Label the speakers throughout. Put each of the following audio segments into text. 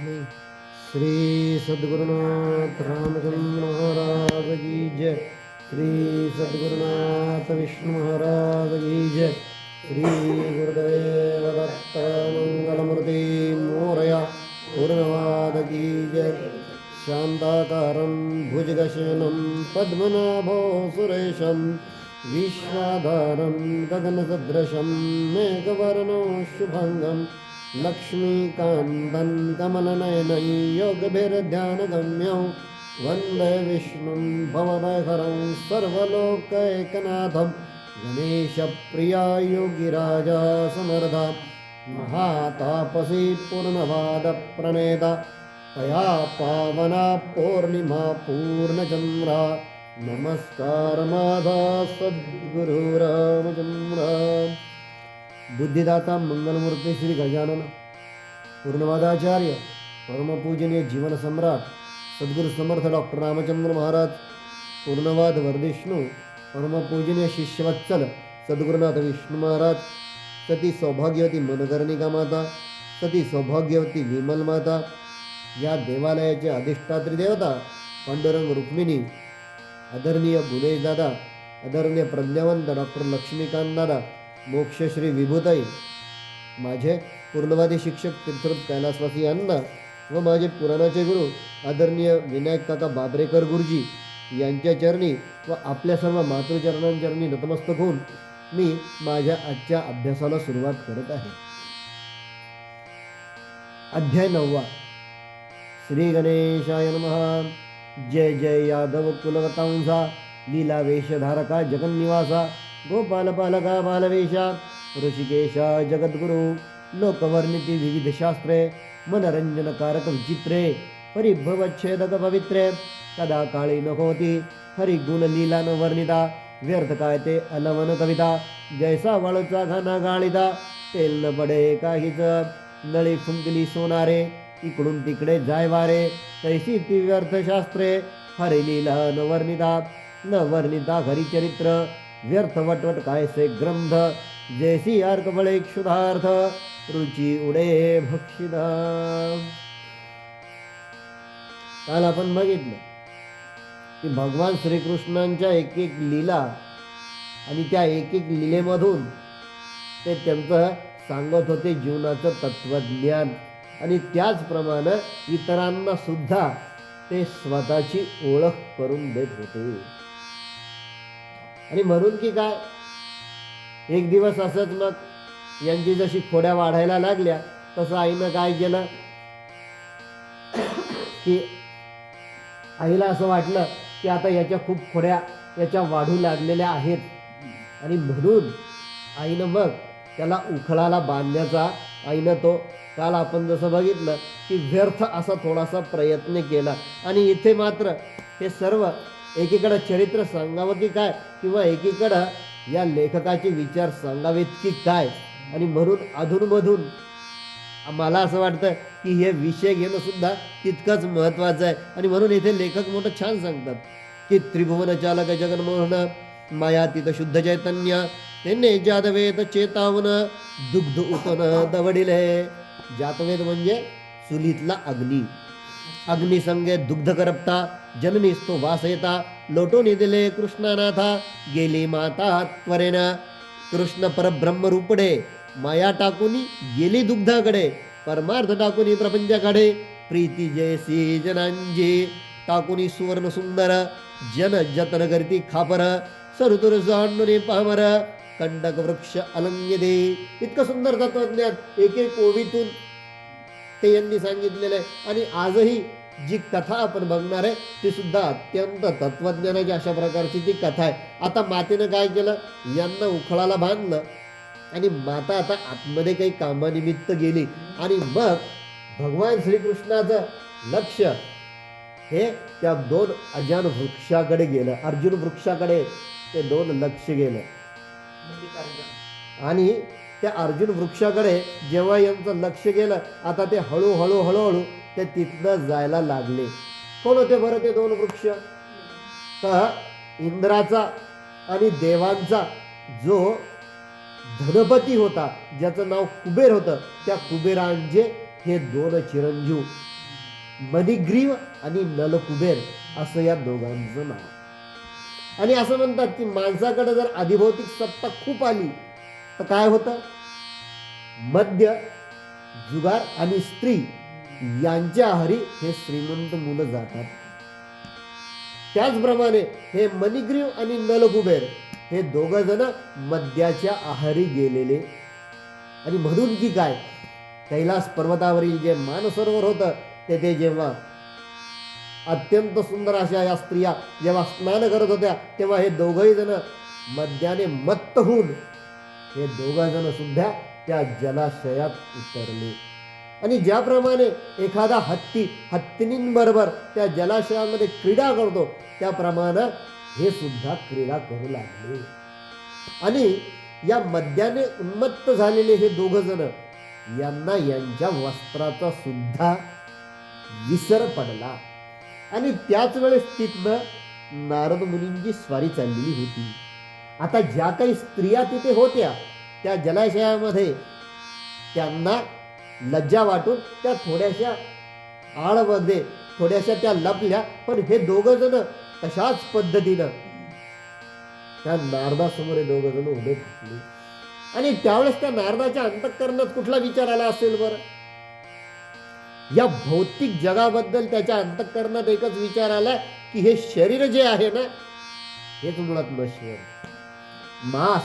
Speaker 1: श्री सद्गुरुनाथ रामचंद्र महाराज की जय. श्री सद्गुरुनाथ विष्णु महाराज की जय. श्री गुरुदेव दत्त मंगलमूर्ती मोरया पूर्णवाद की जय. शान्ताकारं भुजगशयनं पद्मनाभो सुरेशं विश्वाधारं गगनसदृशं मेघवर्णो शुभङ्गं लक्ष्मीकान्तं कमलनयनै योगभिर्ध्यानगम्यौ। वन्दे विष्णुं भवभयहरं सर्वलोकैकनाथं। गणेशप्रिया योगिराजा समर्था महातापसी पूर्णवादप्रणेता। तया पावना पौर्णिमा पूर्णचन्द्रा। नमस्कारमाधा सद्गुरु बुद्धिदाता मंगलमूर्ती श्री गजानन पूर्णवादाचार्य परमपूजनीय जीवन सम्राट सद्गुरु समर्थ डॉक्टर रामचंद्र महाराज पूर्णवाद वर्धिष्णू परमपूजनीय शिष्यवत्सल सद्गुरुनाथ विष्णू महाराज सती सौभाग्यवती मनकर्णिका माता सती सौभाग्यवती विमल माता या देवालयाचे अधिष्ठात्री देवता पांडुरंग रुक्मिणी आदरणीय गुणेश दादा आदरणीय प्रज्ञावंत डॉक्टर लक्ष्मीकांत दादा मोक्षश्री विभूताई माझे पूर्णवादी शिक्षक तीर्थरूप कैलासवासी यांना व माझे पुराणाचे गुरु आदरणीय विनायक काका बाबरेकर गुरुजी यांच्या चरणी व आपल्या सर्व मातृचरणांचरणी नतमस्तक होऊन मी माझ्या आजच्या अभ्यासाला सुरुवात करत आहे. अध्याय नववा. श्री गणेशाय नमः. जय जय यादव कुलवतांसा लीला वेशधारका जगन्निवासा गोपालपालका बालवेश ऋषिकेश जगद्गुरु लोकवर्णिती विविध शास्त्रे मनरंजनकारक विचित्रे परिभवच्छेदक पवित्रे कदा काळी न होती हरिगुण लीला न वर्णिता व्यर्थ काय ते अलवन कविता जैसा वाळूचा घाना गाळिता तेल न पडे काहीच नळी फुंकली सोनारे इकडून तिकडे जाय वारे तैसी ती व्यर्थ शास्त्रे हरिलीला न वर्णिता न वर्णिता हरिचरित्र व्यर्थ वटवट कायसे ग्रंथ? जैसी अर्क बळे क्षुधार्थ रुची उडे भक्षिदा. काल आपण बघितलं की भगवान श्रीकृष्णांच्या एक एक लीला आणि त्या एक एक लीलेमधून ते त्यांचं सांगत होते जीवनाचं तत्वज्ञान आणि त्याचप्रमाणे इतरांना सुद्धा ते स्वतःची ओळख करून देत होते. आणि म्हणून की काय? एक दिवस असंच मग यांची जशी खोड्या वाढायला लागल्या तसं आईनं काय केलं? की आईला असं वाटलं की आता याच्या खूप खोड्या याच्या वाढू लागलेल्या आहेत. आणि म्हणून आईनं मग त्याला उखळाला बांधण्याचा आईनं तो काल आपण जसं बघितलं की व्यर्थ असा थोडासा प्रयत्न केला. आणि इथे मात्र हे सर्व एकीकडं चरित्र सांगावं की काय किंवा एकीकडं या लेखकाचे विचार सांगावेत की काय? आणि म्हणून अधूनमधून मला असं वाटतं की हे विषय घेणं सुद्धा तितकंच महत्त्वाचं आहे. आणि म्हणून इथे लेखक मोठं छान सांगतात की त्रिभुवन चालक जगन्मोहन मायातीत शुद्ध चैतन्य त्यांनी जातवेद चेतावन दुग्ध उतन दवडिले. जातवेद म्हणजे चुलीतला अग्नी. अग्निसंगे दुग्ध करपता जननीस तो वास येता लोटून दिले कृष्णानाथा गेली माता त्वरेन कृष्ण परब्रह्म रूपडे माया टाकूनी गेली दुग्धाकडे परमार्थ टाकूनी प्रपंचाकडे प्रीती जयसी जनांजी टाकूनी सुवर्ण सुंदर जन जतन करती खापर सरुतुर जाणुनी पामर कंडक वृक्ष अलंग्य दे इतकं सुंदर तत्वज्ञान एक एक ओवीतून ते यांनी सांगितलेलं आहे. आणि आजही जी कथा आपण बघणार आहे ती सुद्धा अत्यंत तत्वज्ञानाची अशा प्रकारची ती कथा आहे. आता मातेनं काय केलं? यांना उखळाला बांधलं. आणि माता आता आतमध्ये काही कामानिमित्त गेली. आणि मग भगवान श्रीकृष्णाचं लक्ष हे त्या दोन अजान वृक्षाकडे गेलं. अर्जुन वृक्षाकडे ते दोन लक्ष गेलं. आणि त्या अर्जुन वृक्षाकडे जेव्हा यांचं लक्ष गेलं आता ते हळूहळू हळूहळू ते तिथनं जायला लागले. कोण होते बरं ते दोन वृक्ष? तर इंद्राचा आणि देवांचा जो धनपती होता ज्याचं नाव कुबेर होतं त्या कुबेरांचे हे दोन चिरंजीव मणिग्रीव आणि नलकुबेर असं या दोघांचं नाव. आणि असं म्हणतात की माणसाकडे जर अधिभौतिक सत्ता खूप आली तर काय होतं? मद्य जुगार आणि स्त्री यांच्या आहारी हे श्रीमंत मुलं जातात. त्याचप्रमाणे हे मणिग्रीव आणि नलकुबेर हे दोघं जण मद्याच्या आहारी गेलेले. आणि म्हणून की काय? कैलास पर्वतावरील जे मानसरोवर होतं तेथे जेव्हा अत्यंत सुंदर अशा या स्त्रिया जेव्हा स्नान करत होत्या तेव्हा हे दोघही जण मद्याने मत्त होऊन हे दोघजण सुद्धा त्या जलाशयात उतरले. आणि ज्याप्रमाणे एखादा हत्ती हत्तींबरोबर त्या जलाशयामध्ये क्रीडा करतो त्याप्रमाणे हे सुद्धा क्रीडा करू लागले. आणि या मद्याने उन्मत्त झालेले हे दोघ जण यांना यांच्या वस्त्राचा सुद्धा विसर पडला. आणि त्याच वेळेस तिथनं नारद मुनींची स्वारी चाललेली होती. आता ज्या काही स्त्रिया तिथे होत्या त्या जलाशयामध्ये त्यांना लज्जा वाटून त्या थोड्याशा आळमध्ये थोड्याशा त्या लपल्या. पण हे दोघं जण तशाच पद्धतीनं त्या नारदासमोर हे दोघं जण उभे घातले आणि त्यावेळेस त्या नारदाच्या अंतकरणात कुठला विचार आला असेल बरं? या भौतिक जगाबद्दल त्याच्या अंतःकरणात एकच विचार आला की हे शरीर जे आहे ना हेच मुळात नश्वर मांस.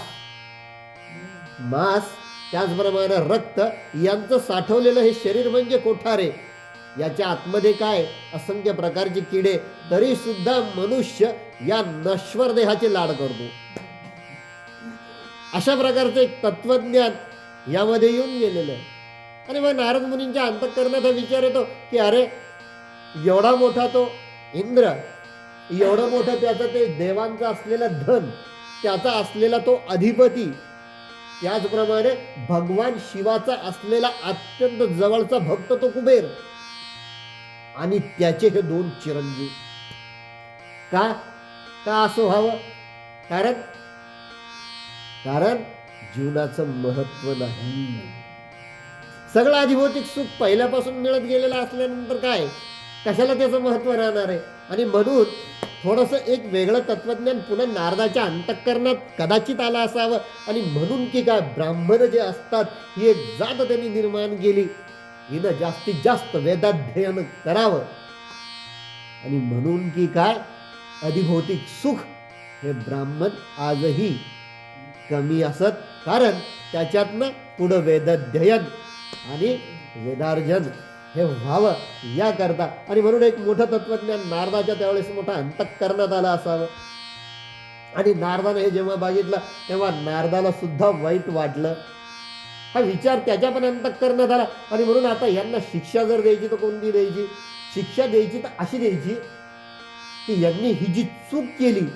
Speaker 1: मांस त्याचबरोबर रक्त यांचं साठवलेलं हे शरीर म्हणजे कोठारे. याच्या आतमध्ये काय? असंख्य प्रकारचे किडे. तरी सुद्धा मनुष्य या नश्वर देहाचे लाड करतो. अशा प्रकारचं एक तत्वज्ञान यामध्ये येऊन गेलेलं आहे. आणि मग नारद मुनींच्या अंतकरणाचा विचार येतो की अरे एवढा मोठा तो इंद्र एवढं मोठं त्याचं ते देवांचं असलेलं धन त्याचा असलेला तो अधिपती त्याचप्रमाणे भगवान शिवाचा असलेला अत्यंत जवळचा भक्त तो कुबेर आणि त्याचे हे दोन चिरंजीव. का? का असं व्हावं? कारण कारण जीवनाचं महत्त्व नाही. सगळं अधिभौतिक सुख पहिल्यापासून मिळत गेलेलं असल्यानंतर काय? कशाला त्याचं महत्त्व राहणार आहे? आणि म्हणून थोडंसं एक वेगळं तत्वज्ञान पुन्हा नारदाच्या अंतःकरणात कदाचित आलं असावं. आणि म्हणून की काय ब्राह्मण जे असतात ही एक जात त्यांनी निर्माण केली. हिनं जास्तीत जास्त वेदाध्ययन करावं. आणि म्हणून की काय अधिभौतिक सुख हे ब्राह्मण आजही कमी असत. कारण त्याच्यातनं पुढं वेदाध्ययन आणि वेदार्जन. हे व्हावं याकरता. आणि म्हणून एक मोठं तत्वज्ञान नारदाच्या त्यावेळेस मोठा करण्यात आला असावं. आणि नारदानं हे जेव्हा बघितलं तेव्हा नारदाला सुद्धा वाईट वाटलं. हा विचार त्याच्या पण अंतक करण्यात आला. आणि म्हणून आता यांना शिक्षा जर द्यायची तर कोणती द्यायची? शिक्षा द्यायची तर अशी द्यायची की यांनी ही जी चूक केली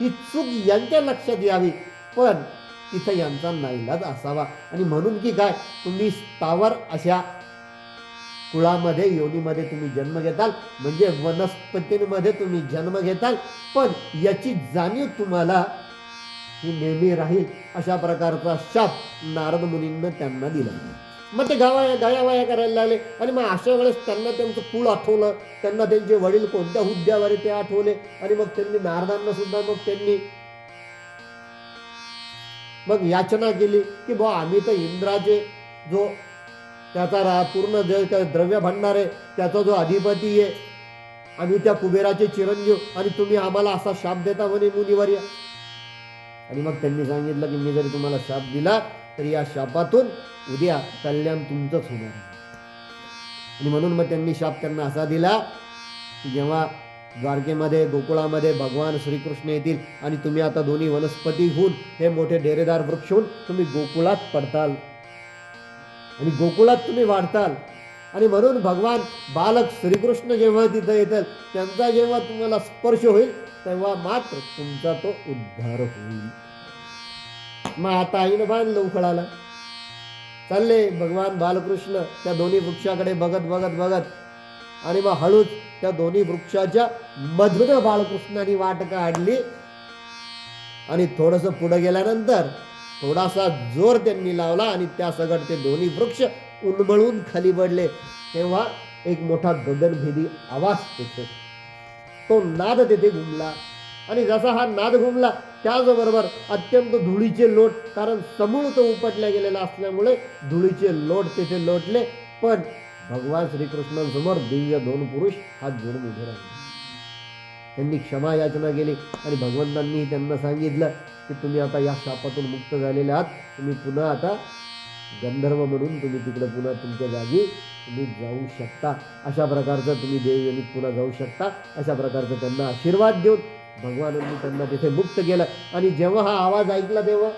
Speaker 1: ही चूक यांच्या लक्षात यावी. पण तिथं यांचा नाईलाज असावा. आणि म्हणून की काय? तुम्ही स्थावर अशा कुळामध्ये योनीमध्ये तुम्ही जन्म घेताल. म्हणजे वनस्पतींमध्ये तुम्ही जन्म घेताल. पण याची जाणीव तुम्हाला ही नेहमी राहील अशा प्रकारचा शाप नारद मुनींना त्यांना दिला. मग ते गावा गायावाया करायला लागले. आणि मग अशा वेळेस त्यांना त्यांचं कुळ आठवलं. त्यांना त्यांचे वडील कोणत्या हुद्द्यावर ते आठवले. आणि मग त्यांनी नारदांना सुद्धा मग त्यांनी मग याचना केली की बा आम्ही तर इंद्राचे जो त्याचा रा पूर्ण जे द्रव्य भांडणार आहे. त्याचा जो अधिपती आहे आम्ही त्या कुबेराचे चिरंजीव. आणि तुम्ही आम्हाला असा शाप देता म्हणे मुनिवर्य आणि मग त्यांनी सांगितलं की मी जरी तुम्हाला शाप दिला तरी या शापातून उद्या कल्याण तुमचंच होणार आणि म्हणून मग त्यांनी शाप त्यांना असा दिला की जेव्हा द्वारकेमध्ये गोकुळामध्ये भगवान श्रीकृष्ण येतील आणि तुम्ही आता दोन्ही वनस्पती होऊन हे मोठे डेरेदार वृक्ष होऊन तुम्ही गोकुळात पडताल. आणि गोकुळात तुम्ही वाढताल. आणि म्हणून भगवान बालक श्रीकृष्ण जेव्हा तिथं येतात त्यांचा जेव्हा तुम्हाला स्पर्श होईल तेव्हा मात्र तुमचा तो उद्धार होईल. मग आता आईनं बांधलं उखळाला. चालले भगवान बालकृष्ण त्या दोन्ही वृक्षाकडे बघत बघत बघत. आणि मग हळूच त्या दोन्ही वृक्षाच्या मधून बाळकृष्णाने वाट काढली. आणि थोडंसं पुढं गेल्यानंतर थोडासा जोर त्यांनी लावला आणि त्या सगट ते दोन्ही वृक्ष उन्मळून खाली पडले तेव्हा एक मोठा गगनभेदी आवाज तेथे तो नाद तेथे घुमला. आणि जसा हा नाद घुमला त्याचबरोबर अत्यंत धुळीचे लोट कारण समूळ तो उपटल्या गेलेला असल्यामुळे धुळीचे लोट तेथे लोटले. पण भगवान श्रीकृष्णांसमोर दिव्य दोन पुरुष हात जोडून उभे राहिले. त्यांनी क्षमा याचना केली आणि भगवंतांनी त्यांना सांगितलं की तुम्ही आता या शापातून मुक्त झालेले आहात. तुम्ही पुन्हा आता गंधर्व म्हणून तुम्ही तिकडे पुन्हा तुमच्या जागी तुम्ही जाऊ शकता. अशा प्रकारचं तुम्ही देवजनीत पुन्हा जाऊ शकता. अशा प्रकारचं त्यांना आशीर्वाद देऊन भगवानांनी त्यांना तिथे मुक्त केलं. आणि जेव्हा हा आवाज ऐकला तेव्हा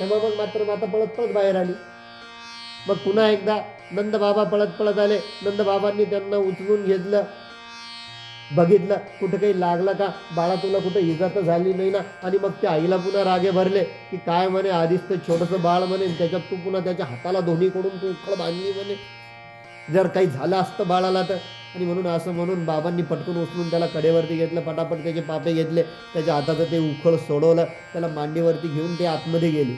Speaker 1: तेव्हा मग मात्र माता पळत पळत बाहेर आली. मग पुन्हा एकदा नंदबाबा पळत पळत आले. नंदबाबांनी त्यांना उचलून घेतलं. बघितलं कुठं काही लागलं का? बाळा तुला कुठं इजा तर झाली नाही ना? आणि मग त्या आईला पुन्हा रागे भरले की काय म्हणे? आधीच तर छोटंसं बाळ म्हणे त्याच्यात तू पुन्हा त्याच्या हाताला दोन्हीकडून तू उखळ बांधली म्हणे. जर काही झालं असतं बाळाला तर. आणि म्हणून असं म्हणून बाबांनी पटकन उचलून त्याला कडेवरती घेतलं पटापट त्याचे पापे घेतले त्याच्या हाताचं ते उखळ सोडवलं त्याला मांडीवरती घेऊन ते आतमध्ये गेले.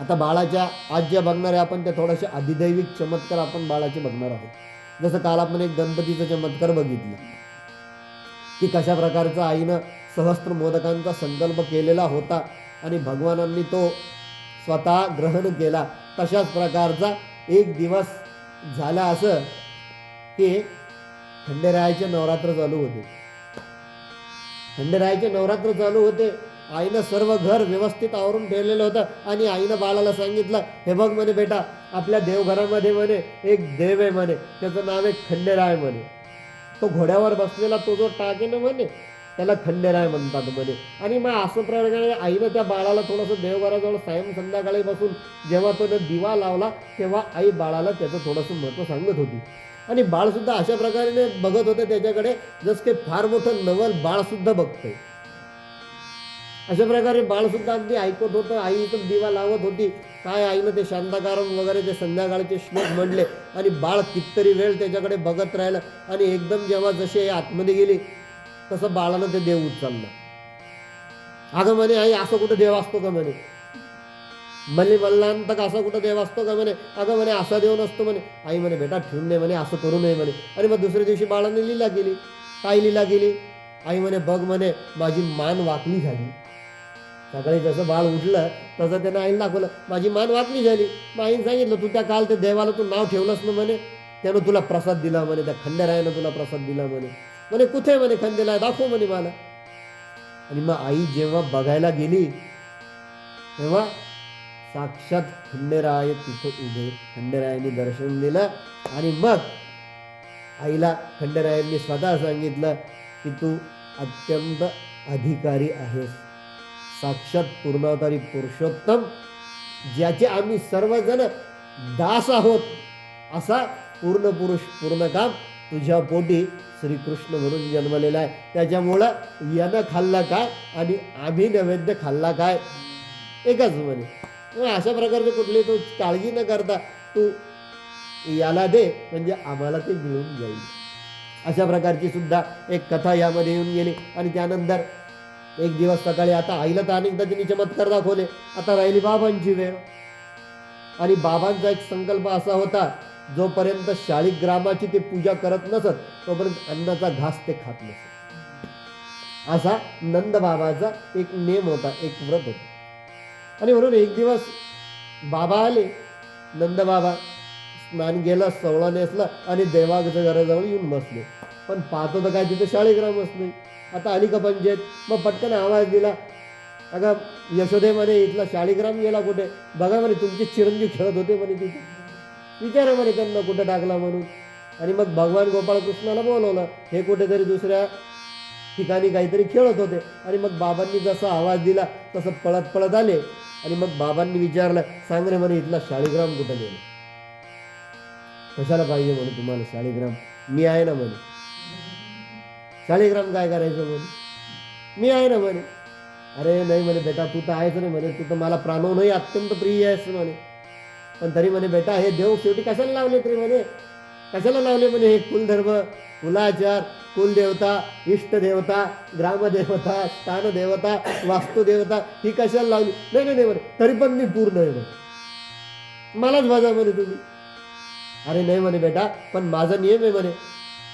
Speaker 1: आता बाळाच्या आज ज्या बघणार आहे आपण त्या थोडेसे अधिदैविक चमत्कार आपण बाळाचे बघणार आहोत. जसं काल आपण एक गणपतीचा चमत्कार बघितलं. की कशा प्रकारचा आईनं सहस्त्र मोदकांचा संकल्प केलेला होता आणि भगवानांनी तो स्वतः ग्रहण केला. तशाच प्रकारचा एक दिवस झाला असं की खंडेरायाचे नवरात्र चालू होते. खंडेरायाचे नवरात्र चालू होते. आईनं सर्व घर व्यवस्थित आवरून ठेवलेलं होतं आणि आईनं बाळाला सांगितलं हे बघ म्हणे बेटा आपल्या देवघरामध्ये म्हणे एक देव आहे म्हणे त्याचं नाव आहे खंडेराय म्हणे. तो घोड्यावर बसलेला तो जो टाके ना म्हणे त्याला खंडेराय म्हणतात म्हणे. आणि मग असं प्रकारे आईनं त्या बाळाला थोडंसं देवघराजवळ सायं संध्याकाळी बसून जेव्हा तो दिवा लावला तेव्हा आई बाळाला त्याचं थोडंसं महत्त्व सांगत होती. आणि बाळसुद्धा अशा प्रकारे बघत होते त्याच्याकडे जसं काही फार मोठं नवल बाळसुद्धा बघतंय. अशा प्रकारे बाळसुद्धा अगदी ऐकत होतं. आई इथं दिवा लावत होती. काय आईनं ते शांताकारम वगैरे ते संध्याकाळचे श्लोक म्हणले आणि बाळ कितीतरी वेळ त्याच्याकडे बघत राहिलं आणि एकदम जेव्हा जशी आई आतमध्ये गेली तसं बाळानं ते देव उचललं. अगं म्हणे आई असं कुठं देव असतो का म्हणे? मल्ली मल्लांतक असा कुठं देव असतो का म्हणे? अगं म्हणे असा देव नसतो म्हणे. आई म्हणे बेटा ठेवून नये म्हणे असं करू नये म्हणे. आणि मग दुसऱ्या दिवशी बाळाने लीला केली. काय लीला केली? आई म्हणे बघ म्हणे माझी मान वाकली झाली. सकाळी जसं बाळ उठलं तसं त्यानं आईनं दाखवलं माझी मान वाचली झाली. मग आईने सांगितलं तू त्या काल ते देवाला तू नाव ठेवलंस ना म्हणे. त्यानं तुला प्रसाद दिला म्हणे त्या खंडेरायानं तुला प्रसाद दिला म्हणे. म्हणे कुठे म्हणे खंडेराय? दाखव म्हणे मला. आणि मग आई जेव्हा बघायला गेली तेव्हा साक्षात खंडेराय तिथं उभे. खंडेरायांनी दर्शन दिलं आणि मग आईला खंडेरायांनी स्वतः सांगितलं की तू अत्यंत अधिकारी आहेस. साक्षात पूर्णावतारी पुरुषोत्तम ज्याचे आम्ही सर्वजण दास आहोत असा पूर्ण पुरुष पूर्ण काम तुझ्या पोटी श्रीकृष्ण म्हणून जन्मलेला आहे. त्याच्यामुळं यानं खाल्ला काय आणि आम्ही नैवेद्य खाल्ला काय? एकच म्हणे. अशा प्रकारचे कुठली तू काळजी न करता तू याला दे म्हणजे आम्हाला ते मिळून जाईल. अशा प्रकारची सुद्धा एक कथा यामध्ये येऊन गेली. आणि त्यानंतर एक दिवस सकाळी आता आईला तर अनेकदा तिने चमत्कार दाखवले. आता राहिली बाबांची वेळ. आणि बाबांचा एक संकल्प असा होता जोपर्यंत शाळीग्रामाची ते पूजा करत नसत तोपर्यंत अन्नाचा घास ते खात नसत. असा नंद बाबाचा एक नेम होता एक व्रत होता. आणि म्हणून एक दिवस बाबा आले नंद बाबा स्नान गेलं सवळा नेसलं आणि देवाच्या घराजवळ येऊन बसले. पण पाहतो तर काय तिथे शाळेग्रामच नाही. आता आली का पंचायत? मग पटकन आवाज दिला. अगं यशोदे म्हणे इथला शाळीग्राम गेला कुठे? बघा म्हणे तुमचे चिरंजीव खेळत होते म्हणे तिथे. विचारा म्हणे त्यांना कुठं टाकला म्हणून. आणि मग भगवान गोपाळकृष्णाला बोलवलं हे कुठेतरी दुसऱ्या ठिकाणी काहीतरी खेळत होते. आणि मग बाबांनी जसा आवाज दिला तसं पळत पळत आले. आणि मग बाबांनी विचारलं सांग रे म्हणे इथला शाळीग्राम कुठं गेला कशाला पाहिजे म्हणे तुम्हाला शाळीग्राम मी आहे ना म्हणे. शाळीग्राम काय करायचं म्हणे मी आहे ना म्हणे. अरे नाही म्हणे बेटा तू तर आहेच नाही म्हणे. तू तर मला प्राणवनही अत्यंत प्रिय आहेस म्हणे. पण तरी म्हणे बेटा हे देव शेवटी कशाला लावले तरी म्हणे? कशाला लावले म्हणे हे कुलधर्म? कुलाचार कुलदेवता इष्टदेवता ग्रामदेवता स्थानदेवता वास्तुदेवता ही कशाला लावली? नाही नाही नाही म्हणे. तरी पण मी पूर्ण आहे म्हणे. मलाच बजा म्हणे तुम्ही. अरे नाही म्हणे बेटा पण माझा नियम आहे म्हणे.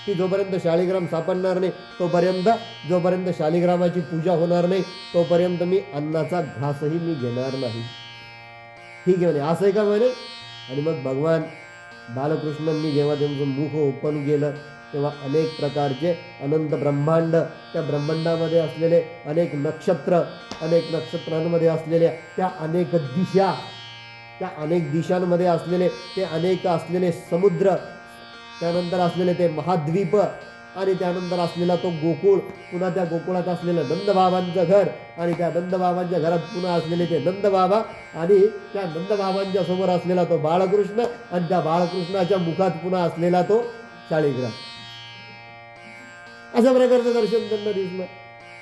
Speaker 1: की जोपर्यंत शालिग्राम सापडणार नाही तोपर्यंत जोपर्यंत शालिग्रामाची पूजा होणार नाही तोपर्यंत मी अन्नाचा घासही मी घेणार नाही. ठीक आहे म्हणे असं आहे का म्हणे? आणि मग भगवान बालकृष्णांनी जेव्हा त्यांचं मुख ओपन केलं तेव्हा अनेक प्रकारचे अनंत ब्रह्मांड त्या ब्रह्मांडामध्ये असलेले अनेक नक्षत्र अनेक नक्षत्रांमध्ये असलेल्या त्या अनेक दिशा त्या अनेक दिशांमध्ये असलेले ते अनेक असलेले समुद्र त्यानंतर असलेले ते महाद्वीप आणि त्यानंतर असलेला तो गोकुळ पुन्हा त्या गोकुळात असलेलं नंदबाबांचं घर आणि त्या नंदबाबांच्या घरात पुन्हा असलेले ते नंदबाबा आणि त्या नंदबाबांच्या समोर असलेला तो बाळकृष्ण आणि त्या बाळकृष्णाच्या मुखात पुन्हा असलेला तो शाळीग्राम अशा प्रकारचं दर्शन त्यांना दिसलं.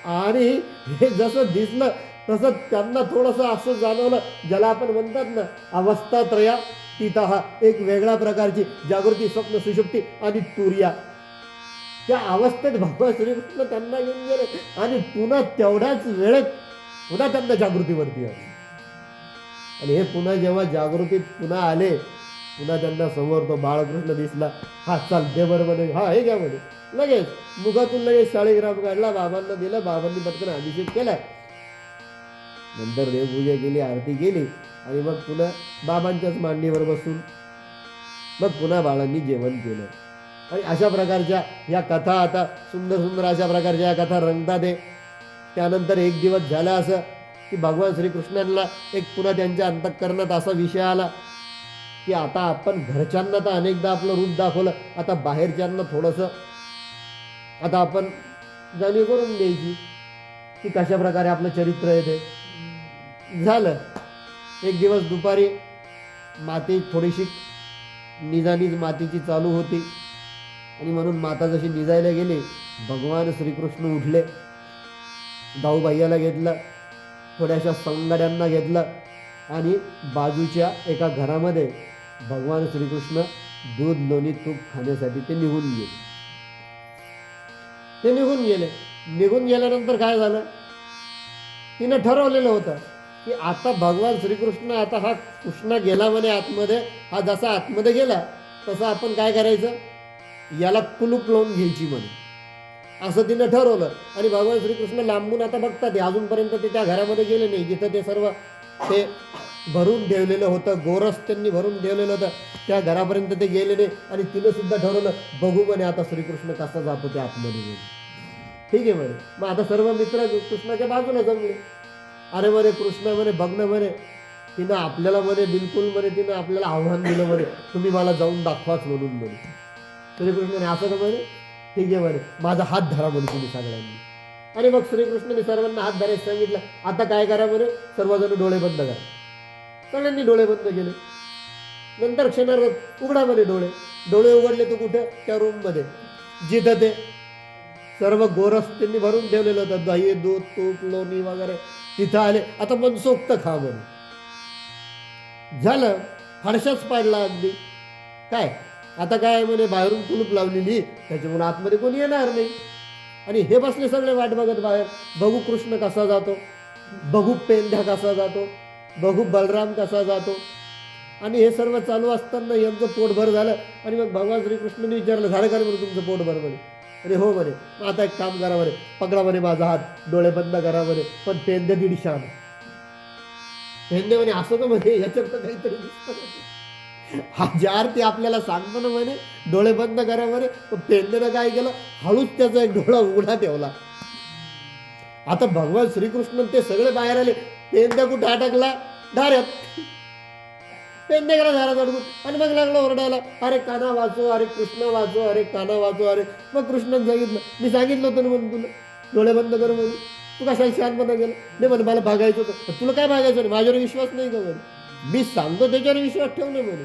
Speaker 1: आणि हे जसं दिसलं तसं त्यांना थोडंसं असं जाणवलं ज्याला आपण म्हणतात ना अवस्था त्रया तिथं हा एक वेगळ्या प्रकारची जागृती स्वप्न सुषुप्ती आणि तुर्या. त्या अवस्थेत भगवान श्रीकृष्ण त्यांना येऊन गेले आणि पुन्हा तेवढ्याच वेळेत पुन्हा त्यांना जागृतीवरती आले आणि हे पुन्हा जेव्हा जागृतीत पुन्हा आले पुन्हा त्यांना समोर तो बाळकृष्ण दिसला. हा चाल दे बरं म्हणे. हा हे घ्या म्हणे. लगेच मुखातून लगेच शाळेग्राम काढला बाबांना दिला बाबांनी पटकन अभिषेक केला. नंतर देवपूजा केली आरती केली. आणि मग पुन्हा बाबांच्याच मांडीवर बसून मग पुन्हा बाळांनी जेवण केलं. आणि अशा प्रकारच्या या कथा आता सुंदर सुंदर अशा प्रकारच्या या कथा रंगतात आहे त्यानंतर एक दिवस झाला असं की भगवान श्रीकृष्णांना एक पुन्हा त्यांच्या अंतःकरणात असा विषय आला की आता आपण घरच्यांना तर अनेकदा आपलं रूप दाखवलं आता बाहेरच्यांना थोडंसं आता आपण जाणीव करून द्यायची की कशा प्रकारे आपलं चरित्र आहे ते. झालं. एक दिवस दुपारी माती थोडीशी निजानीज मातीची चालू होती. आणि म्हणून माता जशी निजायला गेली भगवान श्रीकृष्ण उठले. भाऊबाह्याला घेतलं थोड्याशा संगड्यांना घेतलं आणि बाजूच्या एका घरामध्ये भगवान श्रीकृष्ण दूध लोणी तूप खाण्यासाठी ते निघून गेले. ते निघून गेले. निघून गेल्यानंतर काय झालं? तिनं ठरवलेलं होतं की आता भगवान श्रीकृष्ण आता हा कृष्ण गेला म्हणे आतमध्ये हा जसा आतमध्ये गेला तसं आपण काय करायचं? याला कुलूप लावून घ्यायची म्हणे. असं तिनं ठरवलं. आणि भगवान श्रीकृष्ण लांबून आता बघतात अजूनपर्यंत ते त्या घरामध्ये गेले नाही. जिथं ते सर्व ते भरून ठेवलेलं होतं गोरस त्यांनी भरून ठेवलेलं होतं त्या घरापर्यंत ते गेले नाही. आणि तिनं सुद्धा ठरवलं बघू म्हणे आता श्रीकृष्ण कसा जातो त्या आतमध्ये गेले. ठीक आहे म्हणे. मग आता सर्व मित्र कृष्णाच्या बाजूला जमले. अरे म्हणे कृष्ण म्हणे बघणं म्हणे. तिनं आपल्याला म्हणे बिलकुल म्हणे तिनं आपल्याला आव्हान दिलं म्हणे. तुम्ही मला जाऊन दाखवाच म्हणून म्हणे. श्रीकृष्णाने असं का म्हणे? ठीक आहे म्हणे. माझा हात धरा म्हणे तुम्ही सगळ्यांनी. आणि मग श्रीकृष्णने सर्वांना हात धरायला सांगितलं. आता काय करा म्हणे? सर्वजण डोळे बंद करा. सगळ्यांनी डोळे बंद केले. नंतर क्षणार उघडा म्हणे डोळे. डोळे उघडले तर कुठं? त्या रूममध्ये जिथं ते सर्व गोरस त्यांनी भरून ठेवलेलं होतं. दही दूध तूप लोणी वगैरे. तिथं आले. आता मनसोक्त खा म्हणे झालं. फडशाच पाडला अगदी. काय? आता काय म्हणे बाहेरून कुलूप लावलेली. त्याच्यामुळे आतमध्ये कोणी येणार नाही. आणि हे बसले सगळे वाट बघत बाहेर. बघू कृष्ण कसा जातो. बघू पेंध्या कसा जातो. बघू बलराम कसा जातो. आणि हे सर्व चालू असताना यांचं पोटभर झालं. आणि मग भगवान श्रीकृष्णाने विचारलं झालं का म्हणून तुमचं पोटभर म्हणे अरे हो म्हणे मग आता एक काम करा म्हणे पकडा म्हणे माझा हात डोळे बंद करा म्हणे पण पेंदे दीडशे आण. पेंदे म्हणे असं का म्हणे याच्यात तर काहीतरी हा जार ते आपल्याला सांगतो ना म्हणे डोळे बंद करा म्हणे पण पेंदेनं काय केलं हळूच त्याचा एक डोळा उघडा ठेवला. आता भगवान श्रीकृष्ण ते सगळे बाहेर आले पेंद्या कुठं अटकला धाऱ्यात. पेंद्या झाला धारात आणि मग लागला ओरडायला अरे काना वाचो अरे कृष्ण वाचो अरे काना वाचो अरे. मग कृष्णन सांगितलं मी सांगितलं होतं ना म्हणून तुला डोळे बंद कर म्हणून. तू कशाला शहाणपणा गेला नाही म्हणे मला भागायचं होतं. तुला काय भागायचं नाही माझ्यावर विश्वास नाही का म्हणे मी सांगतो त्याच्यावर विश्वास ठेव ना म्हणे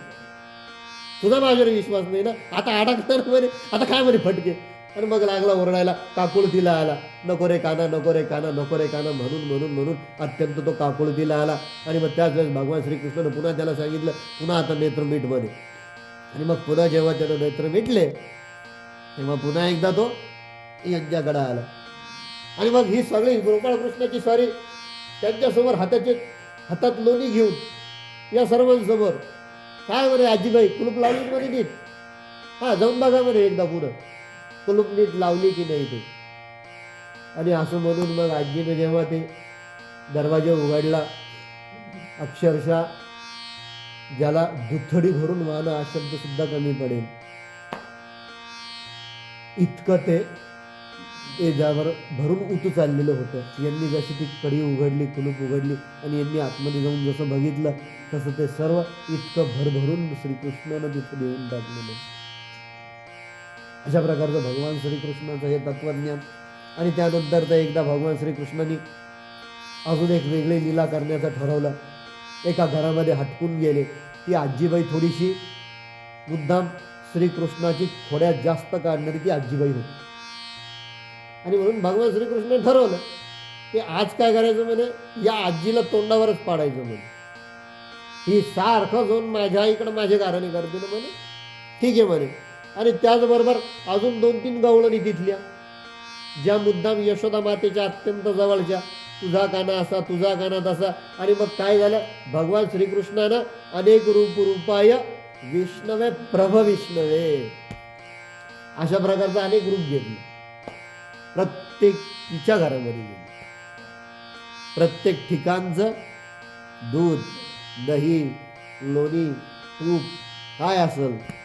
Speaker 1: तुझा माझ्यावर विश्वास नाही ना? आता अडकणार म्हणे. आता काय म्हणे फटके? आणि मग लागला ओरडायला काकुळतीला आला. नको रे काना नको रे काना नको रे काना म्हणून म्हणून म्हणून अत्यंत तो काकुळतीला आला. आणि मग त्याच वेळेस भगवान श्रीकृष्णानं पुन्हा त्याला सांगितलं पुन्हा आता नेत्र मीठ म्हणे आणि मग पुन्हा जेव्हा त्यानं नेत्र मिटले तेव्हा पुन्हा एकदा तो यज्ञाकडे आला. आणि मग ही सगळी गोपाळकृष्णाची सारी त्यांच्यासमोर हाताचे हातात लोणी घेऊन या सर्वांसमोर काय म्हणे आजीबाई कुलूप लावली म्हणे नीट? हा जाऊन बघा म्हणे एकदा पुढं. कुलूप नीट लावली की नाही ते? आणि असं म्हणून मग आजीनं जेव्हा ते दरवाजा उघडला अक्षरशः ज्याला दुथडी भरून वाहन हा शब्दसुद्धा कमी पडेल. इतकं ते ते ज्यावर भरून उतू चाललेलं होतं. यांनी जशी ती कडी उघडली कुलूप उघडली आणि यांनी आतमध्ये जाऊन जसं बघितलं तसं ते सर्व इतकं भरभरून श्रीकृष्णानं तिथं देऊन टाकलेलं. अशा प्रकारचं भगवान श्रीकृष्णाचं हे तत्वज्ञान. आणि त्यानंतर तर एकदा भगवान श्रीकृष्णांनी अजून एक वेगळी लीला करण्याचं ठरवलं. एका घरामध्ये हटकून गेले. ती आजीबाई थोडीशी मुद्दाम श्रीकृष्णाची खोड्यात जास्त काढणारी ती आजीबाई होती. आणि म्हणून भगवान श्रीकृष्ण ठरवलं की आज काय करायचं म्हणे? या आजीला तोंडावरच पाडायचं म्हणे. ही सारखं जाऊन माझ्या इकडं माझे कारणे करतील म्हणे. ठीक आहे म्हणे. आणि त्याचबरोबर अजून दोन तीन गवळणी तिथल्या ज्या मुद्दाम यशोदा मातेच्या अत्यंत जवळच्या तुझा काना असा तुझा काना तसा. आणि मग काय झालं? भगवान श्रीकृष्णानं अनेक रूप रूपाय विष्णवे प्रभ विष्णवे अशा प्रकारचं अनेक रूप घेतलं. प्रत्येक तिच्या घरामध्ये गेली. प्रत्येक ठिकाणचं दूध दही लोणी तूप काय असेल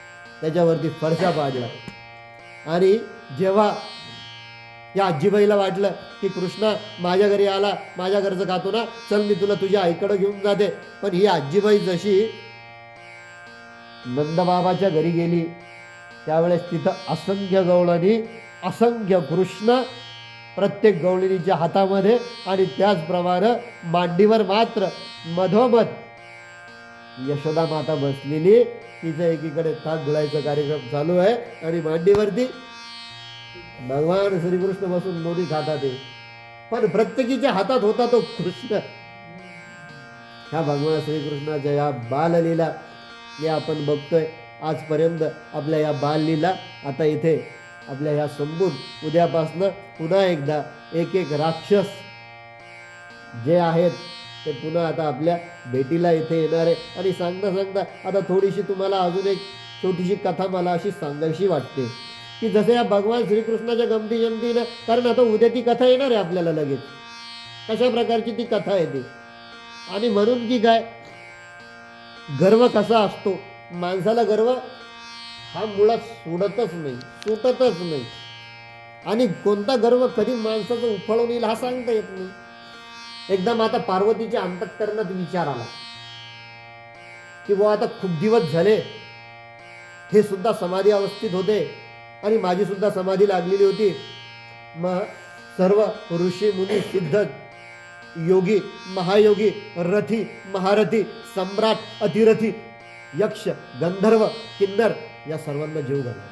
Speaker 1: त्याच्यावरती फरशा पाडला आणि जेव्हा या आजीबाईला वाटलं की कृष्णा माझ्या घरी आला माझ्या घरचं खातो ना चल मी तुला तुझ्या आईकडं घेऊन जाते. पण ही आजीबाई जशी नंदबाबाच्या घरी गेली त्यावेळेस तिथं असंख्य गवळणी असंख्य कृष्ण प्रत्येक गवळणीच्या हातामध्ये आणि त्याचप्रमाणे मांडीवर मात्र मधोमध यशोदा माता बसलेली. तिचं एकीकडे ताक गुळायचा कार्यक्रम चालू आहे. आणि मांडीवरती भगवान श्रीकृष्ण बसून दोन्ही खातात पण प्रत्येकीच्या हातात होता तो कृष्ण. ह्या भगवान श्रीकृष्णाच्या या बाललीला या आपण बघतोय. आजपर्यंत आपल्या या बाललीला आता इथे आपल्या ह्या संबून उद्यापासनं पुन्हा एकदा एक एक राक्षस जे आहेत ते पुन्हा आता आपल्या भेटीला इथे येणार आहे. आणि सांगता सांगता आता थोडीशी तुम्हाला अजून एक छोटीशी कथा मला अशी सांगायची वाटते. की जसं या भगवान श्रीकृष्णाच्या गमती जमतीनं कारण आता उद्या ती कथा येणार आहे आपल्याला लगेच. कशा प्रकारची ती कथा येते आणि म्हणून की काय? गर्व कसा असतो? माणसाला गर्व हा मुळात सोडतच नाही सुटतच नाही. आणि कोणता गर्व कधी माणसाचं उफळून येईल हा सांगता येत नाही. एकदा माता पार्वतीच्या अंतकरणात विचार आला. की बुवा आता खूप दिवस झाले हे सुद्धा समाधी अवस्थित होते आणि माझी सुद्धा समाधी लागलेली होती. मग सर्व ऋषी मुनी सिद्ध योगी महायोगी रथी महारथी सम्राट अतिरथी यक्ष गंधर्व किन्नर या सर्वांना जीव घाला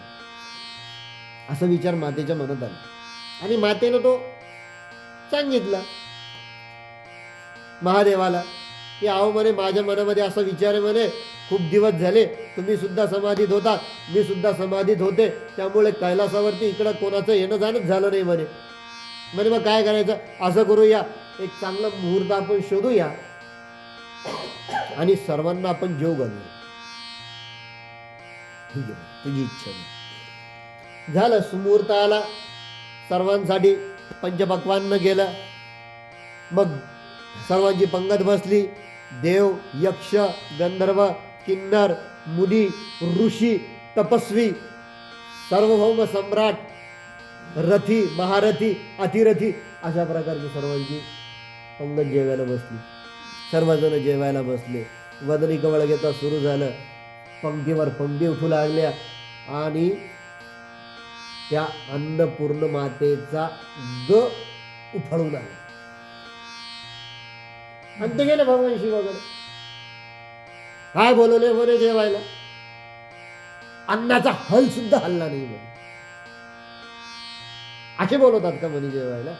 Speaker 1: असा विचार मातेच्या मनात आला. आणि मातेनं तो सांगितला. महादेवाला. की आहो म्हणे माझ्या मनामध्ये असा विचार आहे म्हणे खूप दिवस झाले तुम्ही सुद्धा समाधीत होता मी सुद्धा समाधीत होते त्यामुळे कैलासावरती इकडं कोणाचं येणं जाणंच झालं नाही म्हणे. म्हणे मग काय करायचं? असं करूया. एक चांगला मुहूर्त आपण शोधूया. आणि सर्वांना आपण जेव घालू ठीक आहे तुझी इच्छा झालं सुमुहूर्त आला. सर्वांसाठी पंचपक्वांना गेलं मग सर्वांची पंगत बसली. देव यक्ष गंधर्व किन्नर मुनी ऋषी तपस्वी सार्वभौम सम्राट रथी महारथी अतिरथी अशा प्रकारची सर्वांची पंगत जेवायला बसली. सर्वजण जेवायला बसले. वदनी कवळ घेता सुरू झालं. पंक्तीवर पंक्ती उठू लागल्या आणि त्या अन्नपूर्ण मातेचा ग उफळून आला आणि ते गेले भगवान शिवाकडे. काय बोलवले म्हणे जेवायला अन्नाचा हल सुद्धा हल्ला नाही म्हणे. असे बोलवतात का म्हणे जेवायला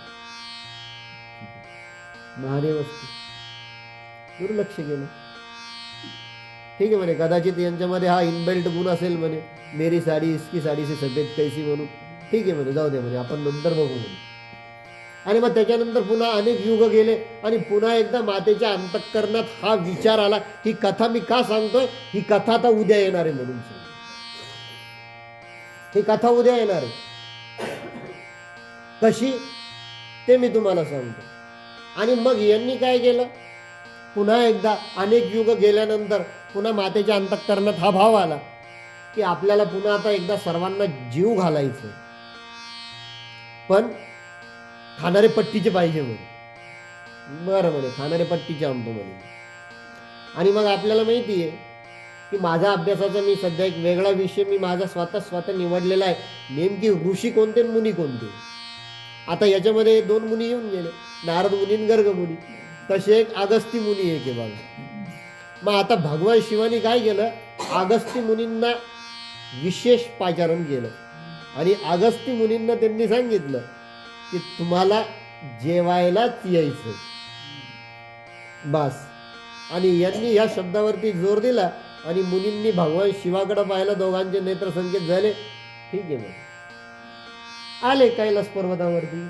Speaker 1: महादेव असते. दुर्लक्ष केलं. ठीक आहे म्हणे कदाचित यांच्यामध्ये हा इनबेल्ट गुण असेल म्हणे. मेरी साडी इसकी साडी से सफेद कैसी म्हणून. ठीक आहे म्हणे जाऊ दे म्हणे आपण नंतर बघू म्हणे. आणि मग त्याच्यानंतर पुन्हा अनेक युग गेले आणि पुन्हा एकदा मातेच्या अंतःकरणात हा विचार आला ही कथा मी का सांगतोय? ही कथा आता उद्या येणार आहे म्हणून ही कथा उद्या येणार आहे. कशी? ते मी तुम्हाला सांगतो. आणि मग यांनी काय केलं? पुन्हा एकदा अनेक युग गेल्यानंतर पुन्हा मातेच्या अंतःकरणात हा भाव आला की आपल्याला पुन्हा आता एकदा सर्वांना जीव घालायचं पण खाणारे पट्टीचे पाहिजे म्हणे बरं म्हणे खाणारे पट्टीचे आणतो म्हणे. आणि मग आपल्याला माहिती आहे की माझ्या अभ्यासाचा मी सध्या एक वेगळा विषय मी माझा स्वतः स्वतः निवडलेला आहे. नेमकी ऋषी कोणते आणि मुनी कोणते? आता याच्यामध्ये दोन मुनी येऊन गेले. नारद मुनी आणि गर्ग मुनी. तसे एक अगस्ती मुनी एक आहे बघा. मग आता भगवान शिवानी काय केलं? अगस्ती मुनींना विशेष पाचारण केलं. आणि अगस्ती मुनींना त्यांनी सांगितलं की तुम्हाला जेवायलाच यायचं. बस. आणि यांनी या शब्दावरती जोर दिला आणि मुनींनी भगवान शिवाकडे पाहिलं दोघांचे नेत्र संकेत झाले. ठीक आहे मग. आले कैलास पर्वतावरती.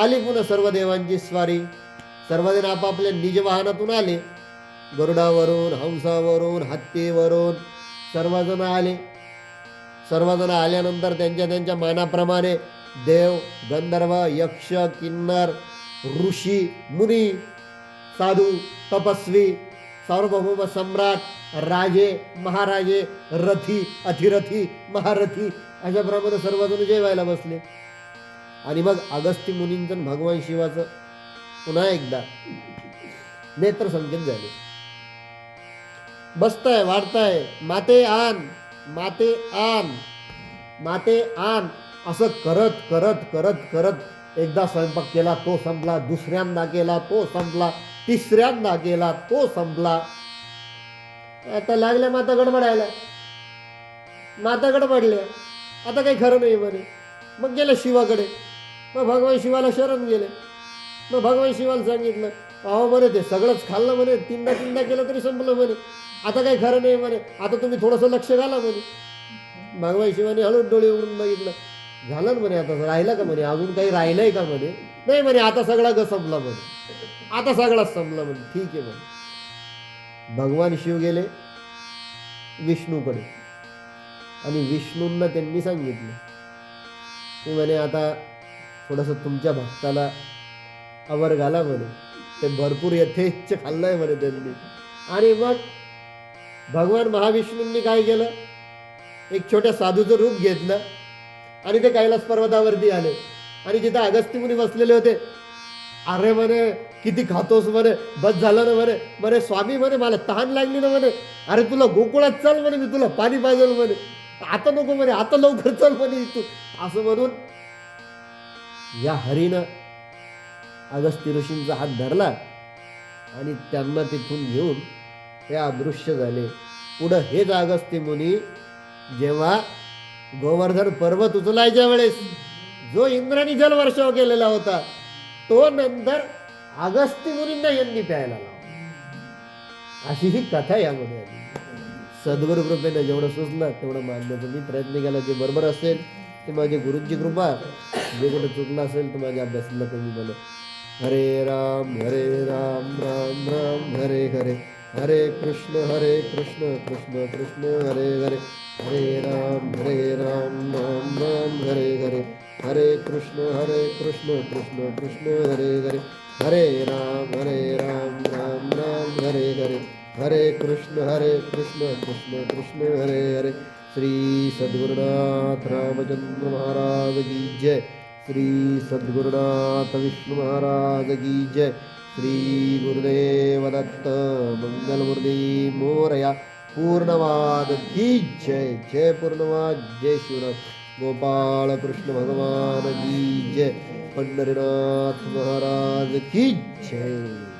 Speaker 1: आली पुन्हा सर्व देवांची स्वारी. सर्वजण आपापल्या निज वाहनातून आले. गरुडावरून हंसावरून हत्तीवरून सर्वजण आले. सर्वजण आल्यानंतर त्यांच्या त्यांच्या मानाप्रमाणे देव गंधर्व यक्ष किन्नर ऋषी मुनी साधू तपस्वी सार्वभौम सम्राट राजे महाराजे रथी अतिरथी महारथी अशा प्रमाणे सर्वजण जेवायला बसले. आणि मग अगस्ती मुनींचं भगवान शिवाचं पुन्हा एकदा नेत्र संकेत झाले. बसताय वाढताय माते आन माते आन माते आन असं करत करत करत करत एकदा स्वयंपाक केला तो संपला. दुसऱ्यांदा केला तो संपला. तिसऱ्यांदा केला तो संपला. आता लागल्या माता गडबडायला. माता गडबडल्या आता काही खरं नाही म्हणे. मग गेलं शिवाकडे. मग भगवान शिवाला शरण गेले. मग भगवान शिवाला सांगितलं अहो म्हणे ते सगळंच खाल्लं म्हणे. तीनदा तीनदा केलं तरी संपलं म्हणे. आता काही खरं नाही म्हणे. आता तुम्ही थोडंसं लक्ष घाला म्हणे. भगवान शिवाने हळूच डोळे उघडून बघितलं. झालं ना म्हणे आता राहिलं का म्हणे? अजून काही राहिलंय का म्हणे? नाही म्हणे आता सगळा ग संपला म्हणे. आता सगळाच संपला म्हणे. ठीक आहे म्हणे. भगवान शिव गेले विष्णूकडे. आणि विष्णूंना त्यांनी सांगितलं. की म्हणे आता थोडंसं तुमच्या भक्ताला आवर घाला म्हणे. ते भरपूर यथेच्छ खाल्लंय म्हणे त्यांनी. आणि मग भगवान महाविष्णूंनी काय केलं? एक छोट्या साधूचं रूप घेतलं. आणि ते कैलास पर्वतावरती आले. आणि जिथे अगस्ती मुनी बसलेले होते अरे म्हणे किती खातोस म्हणे बस झालं ना म्हणे. म्हणे स्वामी म्हणे मला तहान लागली ना म्हणे. अरे तुला गोकुळात चल म्हणे मी तुला पाणी पाहिजे म्हणे. आता नको म्हणे आता लवकर चल म्हणे तू असं म्हणून या हरीनं अगस्ती ऋषींचा हात धरला आणि त्यांना तिथून घेऊन हे अदृश्य झाले. पुढं हेच अगस्ती मुनी जेव्हा गोवर्धन पर्वत उचलायच्या वेळेस जो इंद्राने जलवर्षाव केलेला होता तो नंतर अगस्ती मुलींना यांनी प्यायला लावला. अशी ही कथा यामध्ये आली. सद्गुरु कृपेनं जेवढं सुचलं तेवढं मांडण्याचा मी प्रयत्न केला जे बरोबर असेल ते माझे गुरुंची कृपा. जे कुठे चुकलं असेल तर माझ्या अभ्यासाला कमी झालं. हरे राम हरे राम राम राम हरे हरे. हरे कृष्ण हरे कृष्ण कृष्ण कृष्ण हरे हरे हरे राम हरे राम राम राम हरे हरे हरे कृष्ण हरे कृष्ण कृष्ण कृष्ण हरे हरे हरे राम हरे राम राम राम हरे हरे हरे कृष्ण हरे कृष्ण कृष्ण कृष्ण हरे हरे। श्री सद्गुरुनाथ रामचंद्र महाराज की जय। श्री सद्गुरुनाथ विष्णु महाराज की जय। श्री गुरुदेव दत्त मंगलमूर्ती मोरया पूर्णवाद की जय जय पूर्णवाद जय शिवनाथ गोपाळ कृष्ण भगवान की जय पंढरीनाथ महाराज की जय.